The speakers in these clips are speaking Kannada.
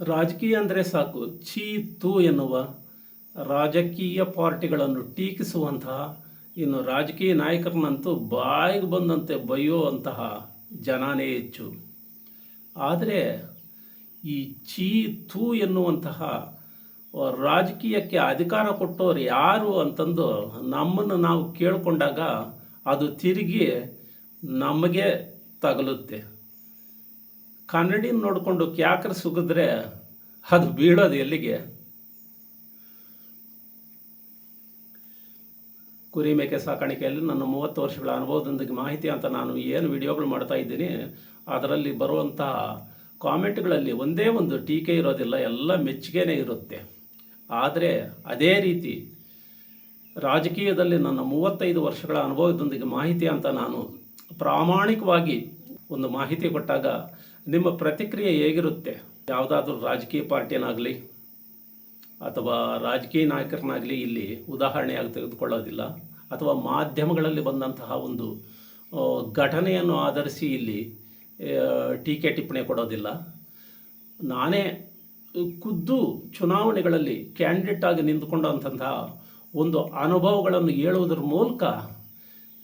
ರಾಜಕೀಯ ಅಂದರೆ ಸಾಕು. ಛೀ, ತೂ ಎನ್ನುವ ರಾಜಕೀಯ ಪಾರ್ಟಿಗಳನ್ನು ಟೀಕಿಸುವಂತಹ ಇನ್ನು ರಾಜಕೀಯ ನಾಯಕರನ್ನಂತೂ ಬಾಯಿಗೆ ಬಂದಂತೆ ಬೈಯುವಂತಹ ಜನಾನೇ ಹೆಚ್ಚು. ಆದರೆ ಈ ಛೀ, ತೂ ಎನ್ನುವಂತಹ ರಾಜಕೀಯಕ್ಕೆ ಅಧಿಕಾರ ಕೊಟ್ಟವರು ಯಾರು ಅಂತಂದು ನಮ್ಮನ್ನು ನಾವು ಕೇಳಿಕೊಂಡಾಗ ಅದು ತಿರುಗಿ ನಮಗೆ ತಗಲುತ್ತೆ. ಕನ್ನಡಿ ನೋಡಿಕೊಂಡು ಕ್ಯಾಕರ್ ಸುಗಿದ್ರೆ ಅದು ಬೀಳೋದು ಎಲ್ಲಿಗೆ? ಕುರಿ ಮೇಕೆ ಸಾಕಾಣಿಕೆಯಲ್ಲಿ ನನ್ನ ಮೂವತ್ತು ವರ್ಷಗಳ ಅನುಭವದೊಂದಿಗೆ ಮಾಹಿತಿ ಅಂತ ನಾನು ಏನು ವಿಡಿಯೋಗಳು ಮಾಡ್ತಾ ಇದ್ದೀನಿ. ಅದರಲ್ಲಿ ಬರುವಂತಹ ಕಾಮೆಂಟ್ಗಳಲ್ಲಿ ಒಂದೇ ಒಂದು ಟೀಕೆ ಇರೋದಿಲ್ಲ, ಎಲ್ಲ ಮೆಚ್ಚುಗೆನೇ ಇರುತ್ತೆ. ಆದರೆ ಅದೇ ರೀತಿ ರಾಜಕೀಯದಲ್ಲಿ ನನ್ನ ಮೂವತ್ತೈದು ವರ್ಷಗಳ ಅನುಭವದೊಂದಿಗೆ ಮಾಹಿತಿ ಅಂತ ನಾನು ಪ್ರಾಮಾಣಿಕವಾಗಿ ಒಂದು ಮಾಹಿತಿ ಕೊಟ್ಟಾಗ ನಿಮ್ಮ ಪ್ರತಿಕ್ರಿಯೆ ಹೇಗಿರುತ್ತೆ? ಯಾವುದಾದ್ರೂ ರಾಜಕೀಯ ಪಾರ್ಟಿಯನ್ನಾಗಲಿ ಅಥವಾ ರಾಜಕೀಯ ನಾಯಕರನ್ನಾಗಲಿ ಇಲ್ಲಿ ಉದಾಹರಣೆಯಾಗಿ ತೆಗೆದುಕೊಳ್ಳೋದಿಲ್ಲ. ಅಥವಾ ಮಾಧ್ಯಮಗಳಲ್ಲಿ ಬಂದಂತಹ ಒಂದು ಘಟನೆಯನ್ನು ಆಧರಿಸಿ ಇಲ್ಲಿ ಟೀಕೆ ಟಿಪ್ಪಣಿ ಕೊಡೋದಿಲ್ಲ. ನಾನೇ ಖುದ್ದು ಚುನಾವಣೆಗಳಲ್ಲಿ ಕ್ಯಾಂಡಿಡೇಟ್ ಆಗಿ ನಿಂತುಕೊಂಡಂತಹ ಒಂದು ಅನುಭವಗಳನ್ನು ಹೇಳುವುದರ ಮೂಲಕ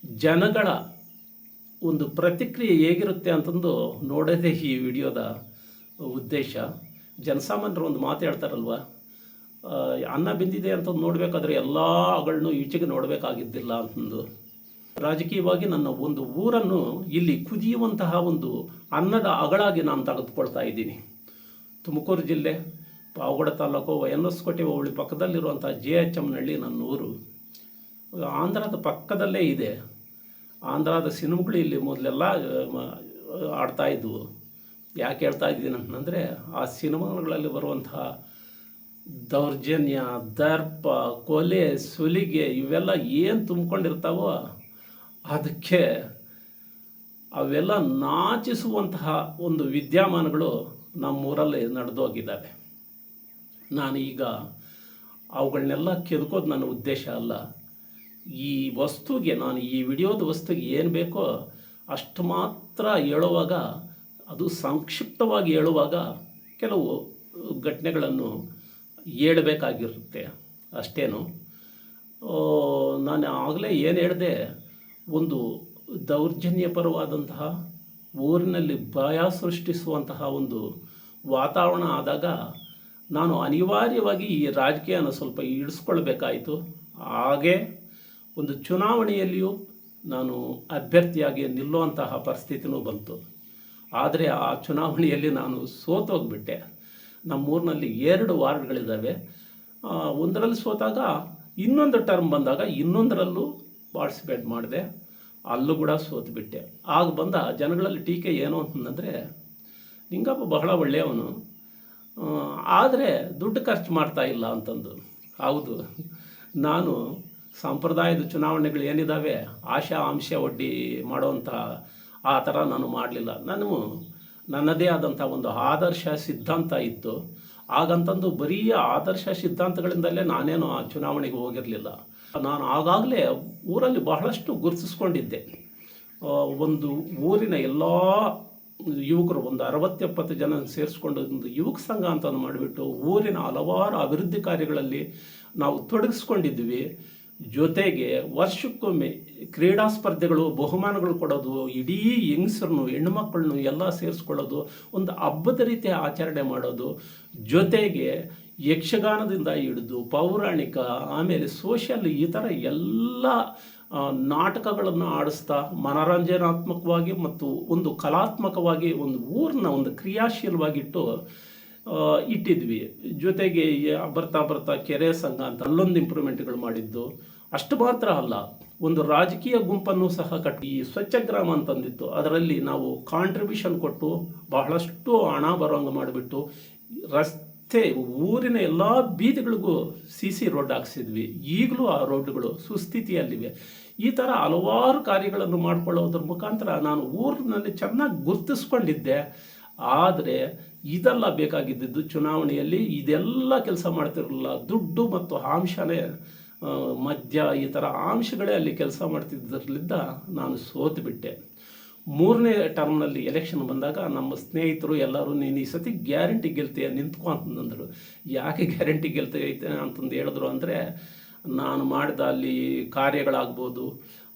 ಜನಗಳ ಒಂದು ಪ್ರತಿಕ್ರಿಯೆ ಹೇಗಿರುತ್ತೆ ಅಂತಂದು ನೋಡೋದೇ ಈ ವಿಡಿಯೋದ ಉದ್ದೇಶ. ಜನಸಾಮಾನ್ಯರು ಒಂದು ಮಾತು ಹೇಳ್ತಾರಲ್ವ? ಅನ್ನ ಬಿಂದಿದೆ ಅಂತ ನೋಡಬೇಕಾದ್ರೆ ಎಲ್ಲ ಅಗಳನ್ನೂ ಈಚೆಗೆ ನೋಡಬೇಕಾಗಿದ್ದಿಲ್ಲ ಅಂತಂದು. ರಾಜಕೀಯವಾಗಿ ನನ್ನ ಒಂದು ಊರನ್ನು ಇಲ್ಲಿ ಕುದಿಯುವಂತಹ ಒಂದು ಅನ್ನದ ಅಗಳಾಗಿ ನಾನು ತೆಗೆದುಕೊಳ್ತಾ ಇದ್ದೀನಿ. ತುಮಕೂರು ಜಿಲ್ಲೆ, ಪಾವಗಡ ತಾಲೂಕು ಎನ್ ಎಸ್ ಕೋಟೆ ಹೋಬಳಿ ಪಕ್ಕದಲ್ಲಿರುವಂಥ ಜೆ ಎಚ್ ಎಮ್ನಹಳ್ಳಿ ನನ್ನ ಊರು ಆಂಧ್ರದ ಪಕ್ಕದಲ್ಲೇ ಇದೆ. ಆಂಧ್ರದ ಸಿನಿಮಾಗಳು ಇಲ್ಲಿ ಮೊದಲೆಲ್ಲ ಆಡ್ತಾ ಇದ್ವು. ಯಾಕೆ ಹೇಳ್ತಾ ಇದ್ದೀನಿ ಅಂತಂದರೆ, ಆ ಸಿನಿಮಾಗಳಲ್ಲಿ ಬರುವಂತಹ ದೌರ್ಜನ್ಯ, ದರ್ಪ, ಕೊಲೆ, ಸುಲಿಗೆ ಇವೆಲ್ಲ ಏನು ತುಂಬಿಕೊಂಡಿರ್ತಾವೋ ಅದಕ್ಕೆ ಅವೆಲ್ಲ ನಾಚಿಸುವಂತಹ ಒಂದು ವಿದ್ಯಮಾನಗಳು ನಮ್ಮೂರಲ್ಲಿ ನಡೆದೋಗಿದ್ದಾವೆ. ಈಗ ಅವುಗಳನ್ನೆಲ್ಲ ಕೆದಕೋದು ನನ್ನ ಉದ್ದೇಶ ಅಲ್ಲ. ಈ ವಸ್ತುಗೆ, ನಾನು ಈ ವಿಡಿಯೋದ ವಸ್ತುಗೆ ಏನು ಬೇಕೋ ಅಷ್ಟು ಮಾತ್ರ ಹೇಳುವಾಗ, ಅದು ಸಂಕ್ಷಿಪ್ತವಾಗಿ ಹೇಳುವಾಗ ಕೆಲವು ಘಟನೆಗಳನ್ನು ಹೇಳಬೇಕಾಗಿರುತ್ತೆ. ಅಷ್ಟೇನು. ನಾನು ಆಗಲೇ ಏನು ಹೇಳಿದೆ, ಒಂದು ದೌರ್ಜನ್ಯಪರವಾದಂತಹ ಊರಿನಲ್ಲಿ ಭಯ ಸೃಷ್ಟಿಸುವಂತಹ ಒಂದು ವಾತಾವರಣ ಆದಾಗ ನಾನು ಅನಿವಾರ್ಯವಾಗಿ ಈ ರಾಜಕೀಯನ ಸ್ವಲ್ಪ ಇಡಿಸ್ಕೊಳ್ಬೇಕಾಯಿತು ಹಾಗೆ ಒಂದು ಚುನಾವಣೆಯಲ್ಲಿಯೂ ನಾನು ಅಭ್ಯರ್ಥಿಯಾಗಿ ನಿಲ್ಲುವಂತಹ ಪರಿಸ್ಥಿತಿನೂ ಬಂತು. ಆದರೆ ಆ ಚುನಾವಣೆಯಲ್ಲಿ ನಾನು ಸೋತೋಗ್ಬಿಟ್ಟೆ. ನಮ್ಮೂರಿನಲ್ಲಿ ಎರಡು ವಾರ್ಡ್ಗಳಿದ್ದಾವೆ ಒಂದರಲ್ಲಿ ಸೋತಾಗ ಇನ್ನೊಂದು ಟರ್ಮ್ ಬಂದಾಗ ಇನ್ನೊಂದರಲ್ಲೂ ಪಾರ್ಟಿಸಿಪೇಟ್ ಮಾಡಿದೆ. ಅಲ್ಲೂ ಕೂಡ ಸೋತುಬಿಟ್ಟೆ. ಆಗ ಬಂದ ಜನಗಳಲ್ಲಿ ಟೀಕೆ ಏನು ಅಂತಂದರೆ, ನಿಂಗಪ್ಪ ಬಹಳ ಒಳ್ಳೆಯವನು. ಆದರೆ ದುಡ್ಡು ಖರ್ಚು ಮಾಡ್ತಾ ಇಲ್ಲ ಅಂತಂದು. ಹೌದು. ನಾನು ಸಂಪ್ರದಾಯದ ಚುನಾವಣೆಗಳು ಏನಿದ್ದಾವೆ ಆಶಾ, ಅಂಶ, ಒಡ್ಡಿ ಮಾಡೋವಂಥ ಆ ಥರ ನಾನು ಮಾಡಲಿಲ್ಲ. ನಾನು ನನ್ನದೇ ಆದಂಥ ಒಂದು ಆದರ್ಶ ಸಿದ್ಧಾಂತ ಇತ್ತು. ಹಾಗಂತಂದು ಬರೀ ಆದರ್ಶ ಸಿದ್ಧಾಂತಗಳಿಂದಲೇ ನಾನೇನು ಆ ಚುನಾವಣೆಗೆ ಹೋಗಿರಲಿಲ್ಲ. ನಾನು ಆಗಾಗಲೇ ಊರಲ್ಲಿ ಬಹಳಷ್ಟು ಗುರುತಿಸ್ಕೊಂಡಿದ್ದೆ. ಒಂದು ಊರಿನ ಎಲ್ಲ ಯುವಕರು ಒಂದು ಅರವತ್ತೆಪ್ಪತ್ತು ಜನ ಸೇರಿಸ್ಕೊಂಡು ಒಂದು ಯುವಕ ಸಂಘ ಅಂತ ಮಾಡಿಬಿಟ್ಟು ಊರಿನ ಹಲವಾರು ಅಭಿವೃದ್ಧಿ ಕಾರ್ಯಗಳಲ್ಲಿ ನಾವು ತೊಡಗಿಸ್ಕೊಂಡಿದ್ವಿ. ಜೊತೆಗೆ ವರ್ಷಕ್ಕೊಮ್ಮೆ ಕ್ರೀಡಾ ಸ್ಪರ್ಧೆಗಳು, ಬಹುಮಾನಗಳು ಕೊಡೋದು, ಇಡೀ ಹೆಂಗಸರನ್ನು ಹೆಣ್ಣುಮಕ್ಕಳನ್ನು ಎಲ್ಲ ಸೇರಿಸ್ಕೊಳ್ಳೋದು, ಒಂದು ಹಬ್ಬದ ರೀತಿಯ ಆಚರಣೆ ಮಾಡೋದು, ಜೊತೆಗೆ ಯಕ್ಷಗಾನದಿಂದ ಹಿಡಿದು ಪೌರಾಣಿಕ, ಆಮೇಲೆ ಸೋಷಿಯಲ್ ಈ ಥರ ಎಲ್ಲ ನಾಟಕಗಳನ್ನು ಆಡಿಸ್ತಾ, ಮನರಂಜನಾತ್ಮಕವಾಗಿ ಮತ್ತು ಒಂದು ಕಲಾತ್ಮಕವಾಗಿ ಒಂದು ಊರನ್ನ ಒಂದು ಕ್ರಿಯಾಶೀಲವಾಗಿಟ್ಟು ಇಟ್ಟಿದ್ವಿ. ಜೊತೆಗೆ ಬರ್ತಾ ಬರ್ತಾ ಕೆರೆ ಸಂಘ ಅಂತ ಅಲ್ಲೊಂದು ಇಂಪ್ರೂವ್ಮೆಂಟ್ಗಳು ಮಾಡಿದ್ದು. ಅಷ್ಟು ಮಾತ್ರ ಅಲ್ಲ, ಒಂದು ರಾಜಕೀಯ ಗುಂಪನ್ನು ಸಹ ಕಟ್ಟಿ ಈ ಸ್ವಚ್ಛ ಗ್ರಾಮ ಅಂತಂದಿತ್ತು. ಅದರಲ್ಲಿ ನಾವು ಕಾಂಟ್ರಿಬ್ಯೂಷನ್ ಕೊಟ್ಟು ಬಹಳಷ್ಟು ಹಣ ಬರೋಂಗೆ ಮಾಡಿಬಿಟ್ಟು ರಸ್ತೆ, ಊರಿನ ಎಲ್ಲ ಬೀದಿಗಳಿಗೂ ಸಿ ಸಿ ರೋಡ್ ಹಾಕ್ಸಿದ್ವಿ. ಈಗಲೂ ಆ ರೋಡ್ಗಳು ಸುಸ್ಥಿತಿಯಲ್ಲಿವೆ. ಈ ಥರ ಹಲವಾರು ಕಾರ್ಯಗಳನ್ನು ಮಾಡಿಕೊಳ್ಳೋದ್ರ ಮುಖಾಂತರ ನಾನು ಊರಿನಲ್ಲಿ ಚೆನ್ನಾಗಿ ಗುರುತಿಸ್ಕೊಂಡಿದ್ದೆ. ಆದರೆ ಇದೆಲ್ಲ ಬೇಕಾಗಿದ್ದಿದ್ದು ಚುನಾವಣೆಯಲ್ಲಿ ಇದೆಲ್ಲ ಕೆಲಸ ಮಾಡ್ತಿರಲಿಲ್ಲ. ದುಡ್ಡು ಮತ್ತು ಆಂಶನೇ ಮದ್ಯ ಈ ಥರ ಅಂಶಗಳೇ ಅಲ್ಲಿ ಕೆಲಸ ಮಾಡ್ತಿದ್ದದ್ರಿಂದ ನಾನು ಸೋತು ಬಿಟ್ಟೆ ಮೂರನೇ ಟರ್ಮ್ನಲ್ಲಿ ಎಲೆಕ್ಷನ್ ಬಂದಾಗ ನಮ್ಮ ಸ್ನೇಹಿತರು ಎಲ್ಲರೂ, ನೀನು ಈ ಸತಿ ಗ್ಯಾರಂಟಿ ಗೆಲ್ತೀಯ, ನಿಂತ್ಕೊ ಅಂತಂದರು. ಯಾಕೆ ಗ್ಯಾರಂಟಿ ಗೆಲ್ತೈತೆ ಅಂತಂದು ಹೇಳಿದ್ರು ಅಂದರೆ, ನಾನು ಮಾಡಿದ ಅಲ್ಲಿ ಕಾರ್ಯಗಳಾಗ್ಬೋದು,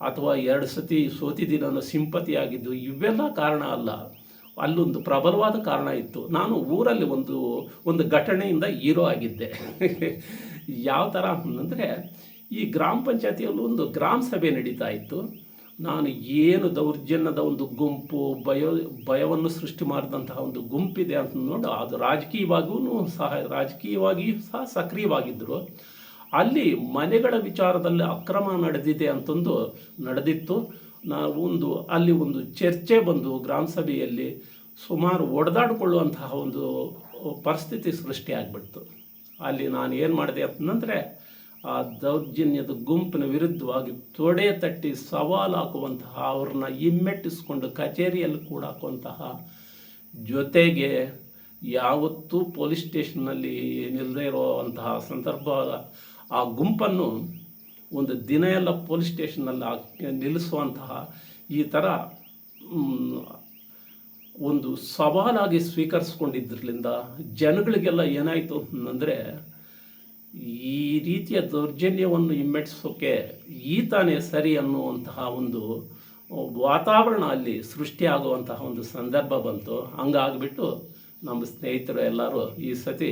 ಅಥವಾ ಎರಡು ಸತಿ ಸೋತಿದ್ದೀನಿ ಅನ್ನೋ ಸಿಂಪತಿ ಆಗಿದ್ದು ಇವೆಲ್ಲ ಕಾರಣ ಅಲ್ಲ. ಅಲ್ಲೊಂದು ಪ್ರಬಲವಾದ ಕಾರಣ ಇತ್ತು. ನಾನು ಊರಲ್ಲಿ ಒಂದು ಒಂದು ಘಟನೆಯಿಂದ ಹೀರೋ ಆಗಿದ್ದೆ. ಯಾವ ಥರ ಅಂದರೆ ಈ ಗ್ರಾಮ ಪಂಚಾಯತಿಯಲ್ಲಿ ಒಂದು ಗ್ರಾಮ ಸಭೆ ನಡೀತಾ ಇತ್ತು. ನಾನು ಏನು ದೌರ್ಜನ್ಯದ ಒಂದು ಗುಂಪು, ಭಯ, ಭಯವನ್ನು ಸೃಷ್ಟಿ ಮಾಡಿದಂತಹ ಒಂದು ಗುಂಪಿದೆ ಅಂತ ನೋಡಿ, ಅದು ರಾಜಕೀಯವಾಗೂ ಸಹ, ರಾಜಕೀಯವಾಗಿಯೂ ಸಹ ಸಕ್ರಿಯವಾಗಿದ್ದರು. ಅಲ್ಲಿ ಮನೆಗಳ ವಿಚಾರದಲ್ಲಿ ಅಕ್ರಮ ನಡೆದಿದೆ ಅಂತಂದು ನಡೆದಿತ್ತು. ನಾವು ಒಂದು, ಅಲ್ಲಿ ಒಂದು ಚರ್ಚೆ ಬಂದು ಗ್ರಾಮ ಸಭೆಯಲ್ಲಿ ಸುಮಾರು ಒಡೆದಾಡಿಕೊಳ್ಳುವಂತಹ ಒಂದು ಪರಿಸ್ಥಿತಿ ಸೃಷ್ಟಿಯಾಗ್ಬಿಡ್ತು ಅಲ್ಲಿ ನಾನು ಏನು ಮಾಡಿದೆ ಅಂತಂದರೆ ಆ ದೌರ್ಜನ್ಯದ ಗುಂಪಿನ ವಿರುದ್ಧವಾಗಿ ತೊಡೆ ತಟ್ಟಿ ಸವಾಲು ಹಾಕುವಂತಹ ಅವ್ರನ್ನ ಹಿಮ್ಮೆಟ್ಟಿಸ್ಕೊಂಡು ಕಚೇರಿಯಲ್ಲಿ ಕೂಡ ಹಾಕುವಂತಹ ಜೊತೆಗೆ ಯಾವತ್ತೂ ಪೊಲೀಸ್ ಸ್ಟೇಷನ್ನಲ್ಲಿ ನಿಲ್ಲದೇ ಇರುವಂತಹ ಸಂದರ್ಭ ಆ ಗುಂಪನ್ನು ಒಂದು ದಿನ ಎಲ್ಲ ಪೊಲೀಸ್ ಸ್ಟೇಷನ್ನಲ್ಲಿ ನಿಲ್ಲಿಸುವಂತಹ ಈ ಥರ ಒಂದು ಸವಾಲಾಗಿ ಸ್ವೀಕರಿಸ್ಕೊಂಡಿದ್ರಲಿಂದ ಜನಗಳಿಗೆಲ್ಲ ಏನಾಯಿತು ಅಂದರೆ ಈ ರೀತಿಯ ದೌರ್ಜನ್ಯವನ್ನು ಹಿಮ್ಮೆಟ್ಟಿಸೋಕೆ ತಾನೇ ಸರಿ ಅನ್ನುವಂತಹ ಒಂದು ವಾತಾವರಣ ಅಲ್ಲಿ ಸೃಷ್ಟಿಯಾಗುವಂತಹ ಒಂದು ಸಂದರ್ಭ ಬಂತು. ಹಂಗಾಗ್ಬಿಟ್ಟು ನಮ್ಮ ಸ್ನೇಹಿತರು ಎಲ್ಲರೂ ಈ ಸತಿ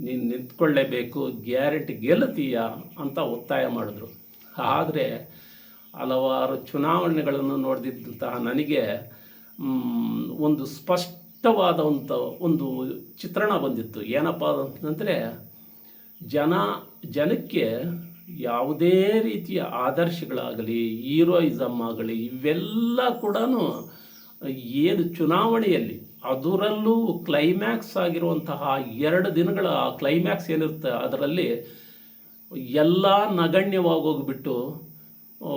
ನೀನು ನಿಂತ್ಕೊಳ್ಳೇಬೇಕು, ಗ್ಯಾರಂಟಿ ಗೆಲ್ಲತೀಯ ಅಂತ ಒತ್ತಾಯ ಮಾಡಿದ್ರು. ಆದರೆ ಹಲವಾರು ಚುನಾವಣೆಗಳನ್ನು ನೋಡಿದಂತಹ ನನಗೆ ಒಂದು ಸ್ಪಷ್ಟವಾದಂಥ ಒಂದು ಚಿತ್ರಣ ಬಂದಿತ್ತು. ಏನಪ್ಪ ಅಂತಂದರೆ ಜನ ಜನಕ್ಕೆ ಯಾವುದೇ ರೀತಿಯ ಆದರ್ಶಗಳಾಗಲಿ ಹೀರೋಯಿಸಮ್ ಆಗಲಿ ಇವೆಲ್ಲ ಕೂಡ ಏನು ಚುನಾವಣೆಯಲ್ಲಿ ಅದರಲ್ಲೂ ಕ್ಲೈಮ್ಯಾಕ್ಸ್ ಆಗಿರುವಂತಹ ಎರಡು ದಿನಗಳ ಕ್ಲೈಮ್ಯಾಕ್ಸ್ ಏನಿರುತ್ತೆ ಅದರಲ್ಲಿ ಎಲ್ಲ ನಗಣ್ಯವಾಗೋಗ್ಬಿಟ್ಟು ಆ,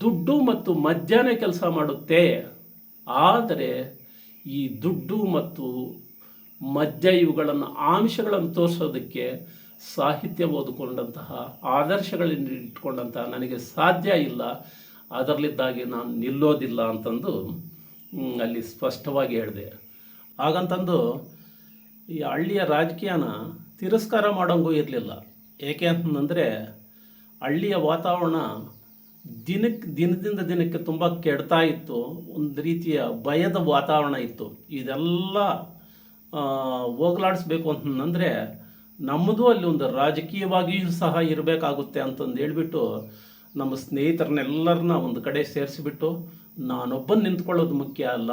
ದುಡ್ಡು ಮತ್ತು ಮಧ್ಯಾಹ್ನ ಕೆಲಸ ಮಾಡುತ್ತೆ. ಆದರೆ ಈ ದುಡ್ಡು ಮತ್ತು ಮದ್ಯ ಇವುಗಳನ್ನು ಆಮಿಷಗಳನ್ನು ತೋರಿಸೋದಕ್ಕೆ ಸಾಹಿತ್ಯ ಓದಿಕೊಂಡಂತಹ, ಆದರ್ಶಗಳನ್ನು ಇಟ್ಕೊಂಡಂತಹ ನನಗೆ ಸಾಧ್ಯ ಇಲ್ಲ. ಅದರಲ್ಲಿದ್ದಾಗಿ ನಾನು ನಿಲ್ಲೋದಿಲ್ಲ ಅಂತಂದು ಅಲ್ಲಿ ಸ್ಪಷ್ಟವಾಗಿ ಹೇಳಿದೆ. ಹಾಗಂತಂದು ಈ ಹಳ್ಳಿಯ ರಾಜಕೀಯನ ತಿರಸ್ಕಾರ ಮಾಡೋಂಗೂ ಇರಲಿಲ್ಲ. ಏಕೆ ಅಂತಂದರೆ ಹಳ್ಳಿಯ ವಾತಾವರಣ ದಿನಕ್ಕೆ ದಿನದಿಂದ ದಿನಕ್ಕೆ ತುಂಬ ಕೆಡ್ತಾ ಇತ್ತು. ಒಂದು ರೀತಿಯ ಭಯದ ವಾತಾವರಣ ಇತ್ತು. ಇದೆಲ್ಲ ಹೋಗಲಾಡಿಸ್ಬೇಕು ಅಂತಂದರೆ ನಮ್ಮದು ಅಲ್ಲಿ ಒಂದು ರಾಜಕೀಯವಾಗಿಯೂ ಸಹ ಇರಬೇಕಾಗುತ್ತೆ ಅಂತಂದು ಹೇಳ್ಬಿಟ್ಟು ನಮ್ಮ ಸ್ನೇಹಿತರನ್ನೆಲ್ಲರನ್ನ ಒಂದು ಕಡೆ ಸೇರಿಸಿಬಿಟ್ಟು ನಾನೊಬ್ಬನ ನಿಂತ್ಕೊಳ್ಳೋದು ಮುಖ್ಯ ಅಲ್ಲ.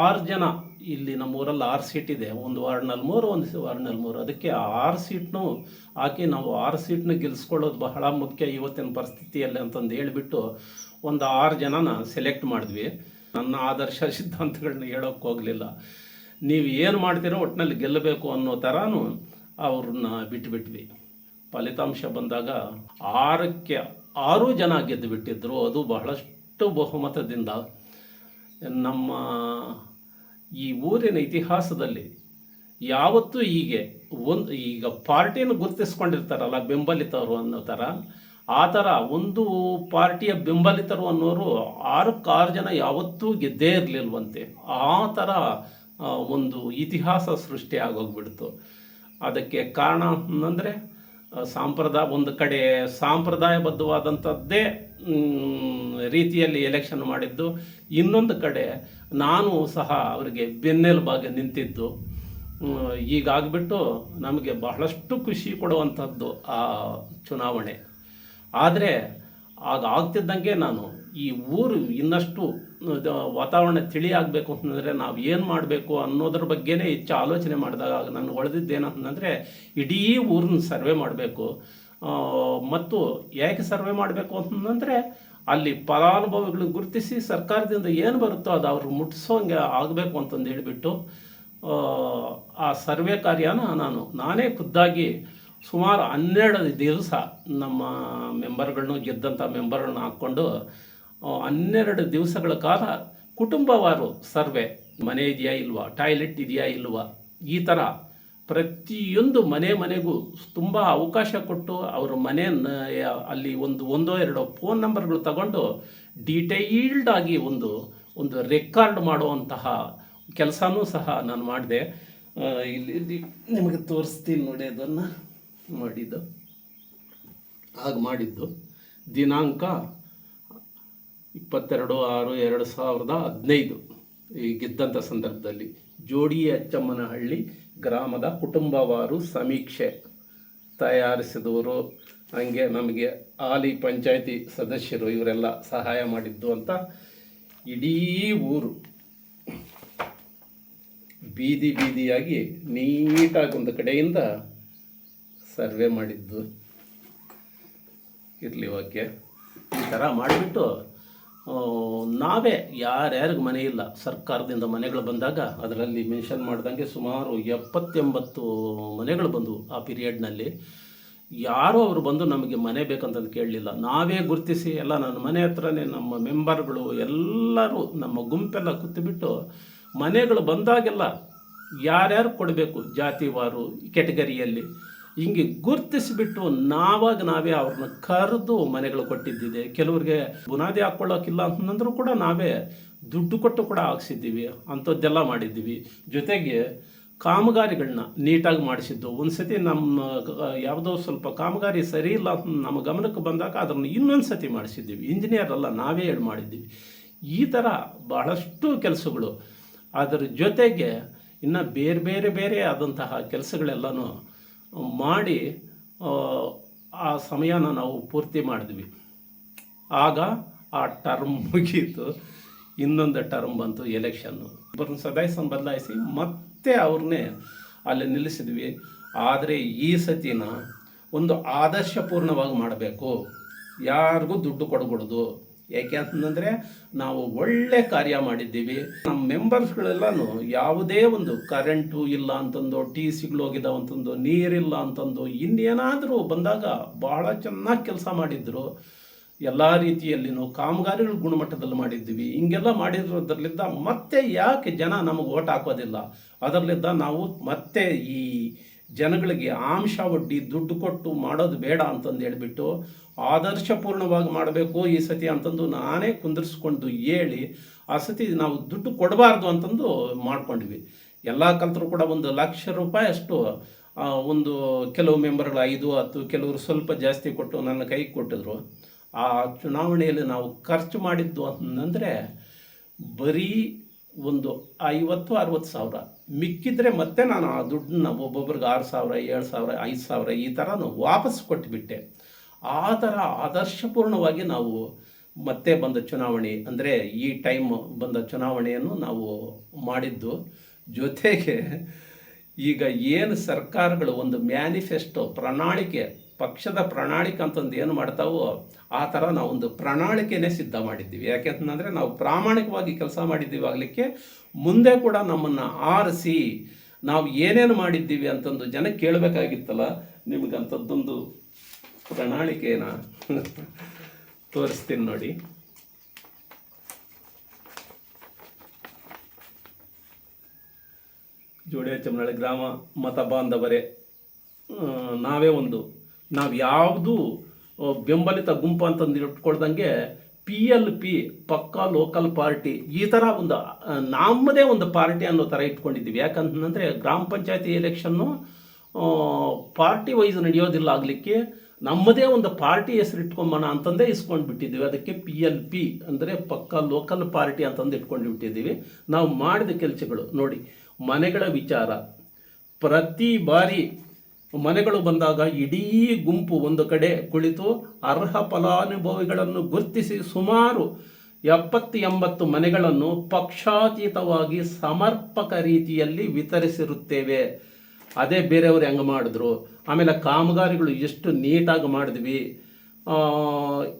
ಆರು ಜನ ಇಲ್ಲಿ ನಮ್ಮ ಊರಲ್ಲಿ ಆರು ಸೀಟ್ ಇದೆ. ಒಂದು ವಾರ್ಡ್ನಲ್ಲಿ ಮೂರು, ಒಂದು ವಾರ್ಡ್ನಲ್ಲಿ ಮೂರು. ಅದಕ್ಕೆ ಆರು ಸೀಟ್ನು ಹಾಕಿ ನಾವು ಆರು ಸೀಟ್ನ ಗೆಲ್ಸ್ಕೊಳ್ಳೋದು ಬಹಳ ಮುಖ್ಯ ಇವತ್ತಿನ ಪರಿಸ್ಥಿತಿಯಲ್ಲಿ ಅಂತಂದು ಹೇಳಿಬಿಟ್ಟು ಒಂದು ಆರು ಜನನ ಸೆಲೆಕ್ಟ್ ಮಾಡಿದ್ವಿ. ನನ್ನ ಆದರ್ಶ ಸಿದ್ಧಾಂತಗಳನ್ನ ಹೇಳೋಕ್ಕೆ ಹೋಗಲಿಲ್ಲ. ನೀವು ಏನು ಮಾಡ್ತೀರೋ ಒಟ್ಟಿನಲ್ಲಿ ಗೆಲ್ಲಬೇಕು ಅನ್ನೋ ಥರನೂ ಅವ್ರನ್ನ ಬಿಟ್ಟುಬಿಟ್ವಿ ಫಲಿತಾಂಶ ಬಂದಾಗ ಆರಕ್ಕೆ ಆರು ಜನ ಗೆದ್ದುಬಿಟ್ಟಿದ್ರು ಅದು ಬಹಳಷ್ಟು ಬಹುಮತದಿಂದ. ನಮ್ಮ ಈ ಊರಿನ ಇತಿಹಾಸದಲ್ಲಿ ಯಾವತ್ತೂ ಹೀಗೆ ಒಂದು, ಈಗ ಪಾರ್ಟಿಯನ್ನು ಗುರುತಿಸ್ಕೊಂಡಿರ್ತಾರಲ್ಲ, ಬೆಂಬಲಿತರು ಅನ್ನೋ ಥರ ಆ ಥರ ಒಂದು ಪಾರ್ಟಿಯ ಬೆಂಬಲಿತರು ಅನ್ನೋರು ಆರು ಜನ ಯಾವತ್ತೂ ಗೆದ್ದೇ ಇರಲಿಲ್ವಂತೆ. ಆ ಥರ ಒಂದು ಇತಿಹಾಸ ಸೃಷ್ಟಿ ಆಗೋಗ್ಬಿಡ್ತು. ಅದಕ್ಕೆ ಕಾರಣ ಅಂದರೆ ಸಾಂಪ್ರದಾಯ ಒಂದು ಕಡೆ ಸಾಂಪ್ರದಾಯಬದ್ಧವಾದಂಥದ್ದೇ ರೀತಿಯಲ್ಲಿ ಎಲೆಕ್ಷನ್ ಮಾಡಿದ್ದು. ಇನ್ನೊಂದು ಕಡೆ ನಾನು ಸಹ ಅವರಿಗೆ ಬೆನ್ನೆಲುಬಾಗಿ ನಿಂತಿದ್ದು. ಈಗಾಗ್ಬಿಟ್ಟು ನಮಗೆ ಬಹಳಷ್ಟು ಖುಷಿ ಕೊಡುವಂಥದ್ದು ಆ ಚುನಾವಣೆ. ಆದರೆ ಆಗ ಆಗ್ತಿದ್ದಂಗೆ ನಾನು ಈ ಊರು ಇನ್ನಷ್ಟು ವಾತಾವರಣ ತಿಳಿ ಆಗಬೇಕು ಅಂತಂದರೆ ನಾವು ಏನು ಮಾಡಬೇಕು ಅನ್ನೋದ್ರ ಬಗ್ಗೆನೇ ಹೆಚ್ಚು ಆಲೋಚನೆ ಮಾಡಿದಾಗ ನಾನು ಹೊಳೆದಿದ್ದೇನಂತಂದರೆ ಇಡೀ ಊರನ್ನ ಸರ್ವೆ ಮಾಡಬೇಕು. ಮತ್ತು ಯಾಕೆ ಸರ್ವೆ ಮಾಡಬೇಕು ಅಂತಂದರೆ ಅಲ್ಲಿ ಫಲಾನುಭವಿಗಳು ಗುರುತಿಸಿ ಸರ್ಕಾರದಿಂದ ಏನು ಬರುತ್ತೋ ಅದು ಅವರು ಮುಟ್ಟಿಸೋಂಗೆ ಆಗಬೇಕು ಅಂತಂದು ಹೇಳಿಬಿಟ್ಟು ಆ, ಸರ್ವೆ ಕಾರ್ಯನ ನಾನು ನಾನೇ ಖುದ್ದಾಗಿ ಸುಮಾರು ಹನ್ನೆರಡು ದಿವಸ ನಮ್ಮ ಮೆಂಬರ್ಗಳನ್ನೂ ಗೆದ್ದಂಥ ಮೆಂಬರ್ಗಳನ್ನ ಹಾಕ್ಕೊಂಡು ಹನ್ನೆರಡು ದಿವಸಗಳ ಕಾಲ ಕುಟುಂಬವಾರು ಸರ್ವೆ ಮನೆ ಇದೆಯಾ ಇಲ್ವಾ ಟಾಯ್ಲೆಟ್ ಇದೆಯಾ ಇಲ್ವಾ ಈ ಥರ ಪ್ರತಿಯೊಂದು ಮನೆ ಮನೆಗೂ ತುಂಬ ಅವಕಾಶ ಕೊಟ್ಟು ಅವರ ಮನೆ ಅಲ್ಲಿ ಒಂದು, ಒಂದೋ ಎರಡೋ ಫೋನ್ ನಂಬರ್ಗಳು ತಗೊಂಡು ಡೀಟೈಲ್ಡ್ ಆಗಿ ಒಂದು ಒಂದು ರೆಕಾರ್ಡ್ ಮಾಡುವಂತಹ ಕೆಲಸನೂ ಸಹ ನಾನು ಮಾಡಿದೆ. ಇಲ್ಲಿ ನಿಮಗೆ ತೋರಿಸ್ತೀನಿ ನೋಡಿ ಅದನ್ನು ಮಾಡಿದ್ದು. ಹಾಗೆ ಮಾಡಿದ್ದು ದಿನಾಂಕ ಇಪ್ಪತ್ತೆರಡು ಆರು ಎರಡು ಸಾವಿರದ ಹದಿನೈದು. ಈ ಗೆದ್ದಂಥ ಸಂದರ್ಭದಲ್ಲಿ ಜೋಡಿ ಅಚ್ಚಮ್ಮನಹಳ್ಳಿ ಗ್ರಾಮದ ಕುಟುಂಬವಾರು ಸಮೀಕ್ಷೆ ತಯಾರಿಸಿದವರು. ಹಂಗೆ ನಮಗೆ ಆಲಿ ಪಂಚಾಯಿತಿ ಸದಸ್ಯರು ಇವರೆಲ್ಲ ಸಹಾಯ ಮಾಡಿದ್ದು ಅಂತ ಇಡೀ ಊರು ಬೀದಿ ಬೀದಿಯಾಗಿ ನೀಟಾಗಿ ಒಂದು ಕಡೆಯಿಂದ ಸರ್ವೆ ಮಾಡಿದ್ದು. ಇರಲಿ ಓಕೆ. ಈ ಥರ ಮಾಡಿಬಿಟ್ಟು ನಾವೇ ಯಾರ್ಯಾರಿಗೆ ಮನೆ ಇಲ್ಲ. ಸರ್ಕಾರದಿಂದ ಮನೆಗಳು ಬಂದಾಗ ಅದರಲ್ಲಿ ಮೆನ್ಷನ್ ಮಾಡ್ದಂಗೆ ಸುಮಾರು ಎಪ್ಪತ್ತೆಂಬತ್ತು ಮನೆಗಳು ಬಂದವು ಆ ಪೀರಿಯಡ್ನಲ್ಲಿ ಯಾರೋ ಅವರು ಬಂದು ನಮಗೆ ಮನೆ ಬೇಕಂತಂದು ಕೇಳಲಿಲ್ಲ. ನಾವೇ ಗುರುತಿಸಿ ಎಲ್ಲ ನನ್ನ ಮನೆ ಹತ್ರನೇ ನಮ್ಮ ಮೆಂಬರ್ಗಳು ಎಲ್ಲರೂ ನಮ್ಮ ಗುಂಪೆಲ್ಲ ಕೂತ್ಬಿಟ್ಟು ಮನೆಗಳು ಬಂದಾಗೆಲ್ಲ ಯಾರ್ಯಾರು ಕೊಡಬೇಕು ಜಾತಿವಾರು ಕೆಟಗರಿಯಲ್ಲಿ ಹಿಂಗೆ ಗುರುತಿಸಿಬಿಟ್ಟು ನಾವಾಗ ನಾವೇ ಅವ್ರನ್ನ ಕರೆದು ಮನೆಗಳು ಕೊಟ್ಟಿದ್ದಿದೆ. ಕೆಲವ್ರಿಗೆ ಬುನಾದಿ ಹಾಕ್ಕೊಳ್ಳೋಕ್ಕಿಲ್ಲ ಅಂತಂದ್ರೂ ಕೂಡ ನಾವೇ ದುಡ್ಡು ಕೊಟ್ಟು ಕೂಡ ಹಾಕ್ಸಿದ್ದೀವಿ. ಅಂಥದ್ದೆಲ್ಲ ಮಾಡಿದ್ದೀವಿ. ಜೊತೆಗೆ ಕಾಮಗಾರಿಗಳನ್ನ ನೀಟಾಗಿ ಮಾಡಿಸಿದ್ದು. ಒಂದು ಸತಿ ನಮ್ಮ, ಯಾವುದೋ ಸ್ವಲ್ಪ ಕಾಮಗಾರಿ ಸರಿ ಇಲ್ಲ ನಮ್ಮ ಗಮನಕ್ಕೆ ಬಂದಾಗ ಅದನ್ನು ಇನ್ನೊಂದು ಸತಿ ಮಾಡಿಸಿದ್ದೀವಿ. ಇಂಜಿನಿಯರ್ ಅಲ್ಲ, ನಾವೇ ಹೇಳಿ ಮಾಡಿದ್ದೀವಿ. ಈ ಥರ ಬಹಳಷ್ಟು ಕೆಲಸಗಳು. ಅದರ ಜೊತೆಗೆ ಇನ್ನು ಬೇರೆ ಬೇರೆ ಬೇರೆ ಆದಂತಹ ಕೆಲಸಗಳೆಲ್ಲನೂ ಮಾಡಿ ಆ, ಸಮಯನ ನಾವು ಪೂರ್ತಿ ಮಾಡಿದ್ವಿ. ಆಗ ಆ ಟರ್ಮ್ ಮುಗೀತು. ಇನ್ನೊಂದು ಟರ್ಮ್ ಬಂತು ಎಲೆಕ್ಷನ್ನು. ಇಬ್ಬರನ್ನ ಸದಾಯಿಸನ್ನು ಬದಲಾಯಿಸಿ ಮತ್ತೆ ಅವ್ರನ್ನೇ ಅಲ್ಲಿ ನಿಲ್ಲಿಸಿದ್ವಿ. ಆದರೆ ಈ ಸತಿನ ಒಂದು ಆದರ್ಶಪೂರ್ಣವಾಗಿ ಮಾಡಬೇಕು. ಯಾರಿಗೂ ದುಡ್ಡು ಕೊಡಕೂಡ್ದು ಯಾಕೆ ಅಂತಂದರೆ ನಾವು ಒಳ್ಳೆ ಕಾರ್ಯ ಮಾಡಿದ್ದೀವಿ. ನಮ್ಮ ಮೆಂಬರ್ಸ್ಗಳೆಲ್ಲನೂ ಯಾವುದೇ ಒಂದು ಕರೆಂಟು ಇಲ್ಲ ಅಂತಂದು ಟಿ ಸಿಗಳು ಹೋಗಿದ್ದಾವೆ ಅಂತಂದು ನೀರಿಲ್ಲ ಅಂತಂದು, ಇನ್ನೇನಾದರೂ ಬಂದಾಗ ಭಾಳ ಚೆನ್ನಾಗಿ ಕೆಲಸ ಮಾಡಿದ್ರು. ಎಲ್ಲ ರೀತಿಯಲ್ಲಿನೂ ಕಾಮಗಾರಿಗಳು ಗುಣಮಟ್ಟದಲ್ಲಿ ಮಾಡಿದ್ದೀವಿ. ಹಿಂಗೆಲ್ಲ ಮಾಡಿರೋದ್ರಲ್ಲಿದ್ದ ಮತ್ತೆ ಯಾಕೆ ಜನ ನಮಗೆ ಓಟ್ ಹಾಕೋದಿಲ್ಲ? ಅದರಲ್ಲಿದ್ದ ನಾವು ಮತ್ತೆ ಈ ಜನಗಳಿಗೆ ಆಂಶ ಒಡ್ಡಿ ದುಡ್ಡು ಕೊಟ್ಟು ಮಾಡೋದು ಬೇಡ ಅಂತಂದು ಹೇಳಿಬಿಟ್ಟು ಆದರ್ಶಪೂರ್ಣವಾಗಿ ಮಾಡಬೇಕು ಈ ಸತಿ ಅಂತಂದು ನಾನೇ ಕುಂದಿರಿಸ್ಕೊಂಡು ಹೇಳಿ ಆ ಸತಿ ನಾವು ದುಡ್ಡು ಕೊಡಬಾರ್ದು ಅಂತಂದು ಮಾಡ್ಕೊಂಡ್ವಿ. ಎಲ್ಲ ಕಲ್ತರು ಕೂಡ ಒಂದು ಲಕ್ಷ ರೂಪಾಯಿ ಅಷ್ಟು ಒಂದು ಕೆಲವು ಮೆಂಬರ್ಗಳು ಐದು, ಹತ್ತು, ಕೆಲವರು ಸ್ವಲ್ಪ ಜಾಸ್ತಿ ಕೊಟ್ಟು ನನ್ನ ಕೈಗೆ ಕೊಟ್ಟಿದ್ರು. ಆ ಚುನಾವಣೆಯಲ್ಲಿ ನಾವು ಖರ್ಚು ಮಾಡಿದ್ದು ಅಂತಂದರೆ ಬರೀ ಒಂದು ಐವತ್ತು, ಅರವತ್ತು ಸಾವಿರ. ಮಿಕ್ಕಿದ್ರೆ ಮತ್ತೆ ನಾನು ಆ ದುಡ್ಡನ್ನ ಒಬ್ಬೊಬ್ರಿಗೆ ಆರು ಸಾವಿರ, ಏಳು ಸಾವಿರ, ಐದು ಸಾವಿರ ಈ ಥರನೂ ವಾಪಸ್ ಕೊಟ್ಟುಬಿಟ್ಟೆ ಆ ಥರ ಆದರ್ಶಪೂರ್ಣವಾಗಿ ನಾವು ಮತ್ತೆ ಬಂದ ಚುನಾವಣೆ, ಅಂದರೆ ಈ ಟೈಮ್ ಬಂದ ಚುನಾವಣೆಯನ್ನು ನಾವು ಮಾಡಿದ್ದು. ಜೊತೆಗೆ ಈಗ ಏನು ಸರ್ಕಾರಗಳು ಒಂದು ಮ್ಯಾನಿಫೆಸ್ಟೋ, ಪ್ರಣಾಳಿಕೆ ಪಕ್ಷದ ಪ್ರಣಾಳಿಕೆ ಅಂತಂದು ಏನು ಮಾಡ್ತಾವೋ ಆ ಥರ ಒಂದು ಪ್ರಣಾಳಿಕೆನೇ ಸಿದ್ಧ ಮಾಡಿದ್ದೀವಿ. ಯಾಕೆಂತಂದರೆ ನಾವು ಪ್ರಾಮಾಣಿಕವಾಗಿ ಕೆಲಸ ಮಾಡಿದ್ದೀವಿ ಆಗಲಿಕ್ಕೆ ಮುಂದೆ ಕೂಡ ನಮ್ಮನ್ನು ಆರಿಸಿ ನಾವು ಏನೇನು ಮಾಡಿದ್ದೀವಿ ಅಂತಂದು ಜನ ಕೇಳಬೇಕಾಗಿತ್ತಲ್ಲ, ನಿಮಗಂಥದ್ದೊಂದು ಪ್ರಣಾಳಿಕೆನ ತೋರಿಸ್ತೀನಿ ನೋಡಿ. ಜೋಡಿಯಚ್ಚಮ್ಮನಹಳ್ಳಿ ಗ್ರಾಮ ಮತ ಬಾಂಧವರೇ ನಾವೇ ಒಂದು ನಾವು ಯಾವುದು ಬೆಂಬಲಿತ ಗುಂಪು ಅಂತಂದು ಇಟ್ಕೊಳ್ದಂಗೆ ಪಿ ಎಲ್ ಪಿ ಪಕ್ಕಾ ಲೋಕಲ್ ಪಾರ್ಟಿ ಈ ಥರ ಒಂದು ನಮ್ಮದೇ ಒಂದು ಪಾರ್ಟಿ ಅನ್ನೋ ಥರ ಇಟ್ಕೊಂಡಿದ್ದೀವಿ. ಯಾಕಂತಂದರೆ ಗ್ರಾಮ ಪಂಚಾಯತಿ ಎಲೆಕ್ಷನ್ನು ಪಾರ್ಟಿ ವೈಸ್ ನಡೆಯೋದಿಲ್ಲ ಆಗಲಿಕ್ಕೆ ನಮ್ಮದೇ ಒಂದು ಪಾರ್ಟಿ ಹೆಸರು ಇಟ್ಕೊಂಬೋಣ ಅಂತಂದೇ ಇಸ್ಕೊಂಡು ಬಿಟ್ಟಿದ್ದೀವಿ ಅದಕ್ಕೆ ಪಿ ಎಲ್ ಪಿ ಅಂದರೆ ಪಕ್ಕ ಲೋಕಲ್ ಪಾರ್ಟಿ ಅಂತಂದು ಇಟ್ಕೊಂಡು ಬಿಟ್ಟಿದ್ದೀವಿ ನಾವು ಮಾಡಿದ ಕೆಲಸಗಳು, ನೋಡಿ, ಮನೆಗಳ ವಿಚಾರ, ಪ್ರತಿ ಬಾರಿ ಮನೆಗಳು ಬಂದಾಗ ಇಡೀ ಗುಂಪು ಒಂದು ಕಡೆ ಕುಳಿತು ಅರ್ಹ ಫಲಾನುಭವಿಗಳನ್ನು ಗುರುತಿಸಿ ಸುಮಾರು ಎಪ್ಪತ್ತು ಎಂಬತ್ತು ಮನೆಗಳನ್ನು ಪಕ್ಷಾತೀತವಾಗಿ ಸಮರ್ಪಕ ರೀತಿಯಲ್ಲಿ ವಿತರಿಸಿರುತ್ತೇವೆ. ಅದೇ ಬೇರೆಯವರು ಹೆಂಗೆ ಮಾಡಿದ್ರು? ಆಮೇಲೆ ಕಾಮಗಾರಿಗಳು ಎಷ್ಟು ನೀಟಾಗಿ ಮಾಡಿದ್ವಿ.